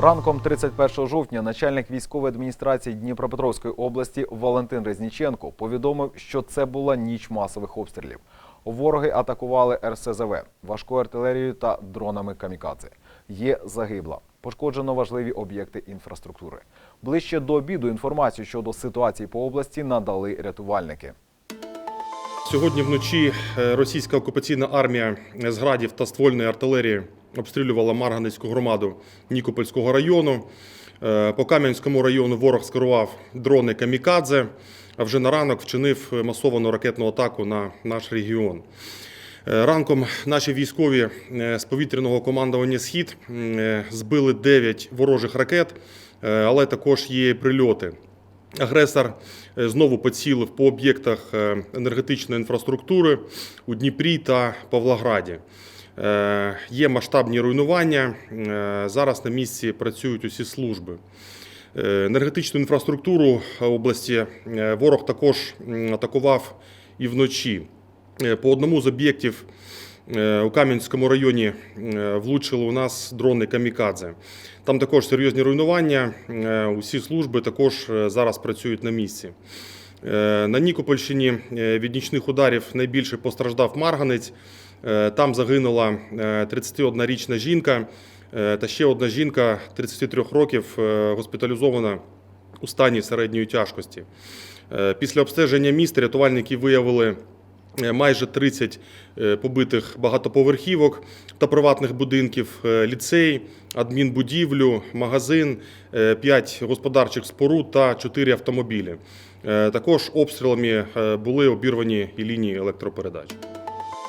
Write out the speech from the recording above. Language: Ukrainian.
Ранком 31 жовтня начальник військової адміністрації Дніпропетровської області Валентин Резніченко повідомив, що це була ніч масових обстрілів. Вороги атакували РСЗВ, важкою артилерією та дронами камікадзе. Є загибла. Пошкоджено важливі об'єкти інфраструктури. Ближче до обіду інформацію щодо ситуації по області надали рятувальники. Сьогодні вночі е, російська окупаційна армія з градів та ствольної артилерії обстрілювала Марганецьку громаду Нікопольського району. Е, По Кам'янському району ворог скерував дрони камікадзе, а вже на ранок вчинив масовану ракетну атаку на наш регіон. Е, Ранком наші військові е, з повітряного командування Схід збили 9 ворожих ракет, але також є прильоти. Агресор знову поцілив по об'єктах енергетичної інфраструктури у Дніпрі та Павлограді. Е, Є масштабні руйнування. Е, Зараз на місці працюють усі служби. Е, Енергетичну інфраструктуру області ворог також атакував і вночі. По одному з об'єктів у Кам'янському районі влучили у нас дрони камікадзе. Там також серйозні руйнування. Усі служби також зараз працюють на місці. На Нікопольщині від нічних ударів найбільше постраждав Марганець. Е, Там загинула е, 31-річна жінка е, та ще одна жінка 33 років е, госпіталізована у стані середньої тяжкості. Е, Після обстеження міста рятувальники виявили е, майже 30 е, побитих багатоповерхівок та приватних будинків, е, ліцей, адмінбудівлю, магазин, 5 господарчих споруд та 4 автомобілі. Е, Також обстрілами е, були обірвані і лінії електропередач.